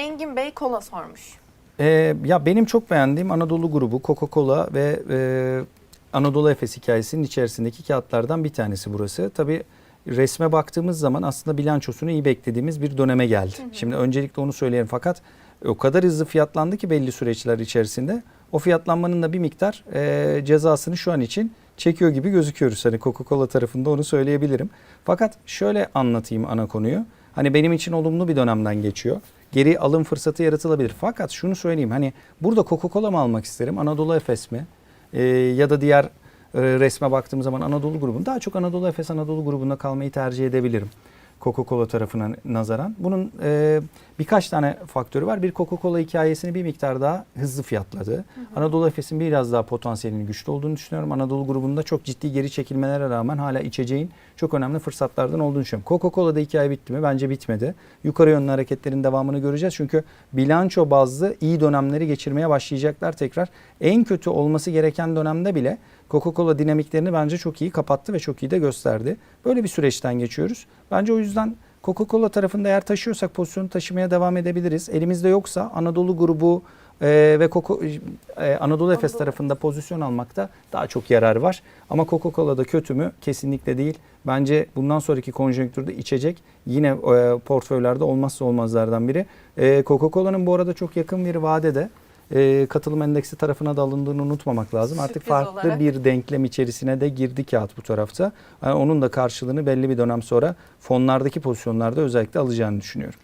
Engin Bey kola sormuş. Ee, ya benim çok beğendiğim Anadolu grubu Coca-Cola ve e, Anadolu Efes hikayesinin içerisindeki kağıtlardan bir tanesi burası. Tabii resme baktığımız zaman aslında bilançosunu iyi beklediğimiz bir döneme geldi. Şimdi öncelikle onu söyleyelim fakat o kadar hızlı fiyatlandı ki belli süreçler içerisinde. O fiyatlanmanın da bir miktar e, cezasını şu an için çekiyor gibi gözüküyoruz. Hani Coca-Cola tarafında onu söyleyebilirim. Fakat şöyle anlatayım ana konuyu. Hani benim için olumlu bir dönemden geçiyor. Geri alım fırsatı yaratılabilir. Fakat şunu söyleyeyim hani burada Coca-Cola mı almak isterim? Anadolu Efes mi? Ee, ya da diğer e, resme baktığım zaman Anadolu grubunda daha çok Anadolu Efes Anadolu grubunda kalmayı tercih edebilirim. Coca-Cola tarafına nazaran. Bunun e, birkaç tane faktörü var. Bir Coca-Cola hikayesini bir miktar daha hızlı fiyatladı. Anadolu Efes'in biraz daha potansiyelinin güçlü olduğunu düşünüyorum. Anadolu grubunda çok ciddi geri çekilmelere rağmen hala içeceğin çok önemli fırsatlardan olduğunu düşünüyorum. Coca-Cola'da hikaye bitti mi? Bence bitmedi. Yukarı yönlü hareketlerin devamını göreceğiz. Çünkü bilanço bazlı iyi dönemleri geçirmeye başlayacaklar tekrar. En kötü olması gereken dönemde bile Coca-Cola dinamiklerini bence çok iyi kapattı ve çok iyi de gösterdi. Böyle bir süreçten geçiyoruz. Bence o yüzden Coca-Cola tarafında eğer taşıyorsak pozisyonu taşımaya devam edebiliriz. Elimizde yoksa Anadolu grubu e, ve Coca- e, Anadolu Efes tarafında pozisyon almakta daha çok yarar var. Ama Coca-Cola'da kötü mü? Kesinlikle değil. Bence bundan sonraki konjonktürde içecek yine e, portföylerde olmazsa olmazlardan biri. E, Coca-Cola'nın bu arada çok yakın bir vadede e, katılım endeksi tarafına da alındığını unutmamak lazım. Artık Sürpriz farklı olarak. bir denklem içerisine de girdi kağıt bu tarafta. Yani onun da karşılığını belli bir dönem sonra fonlardaki pozisyonlarda özellikle alacağını düşünüyorum.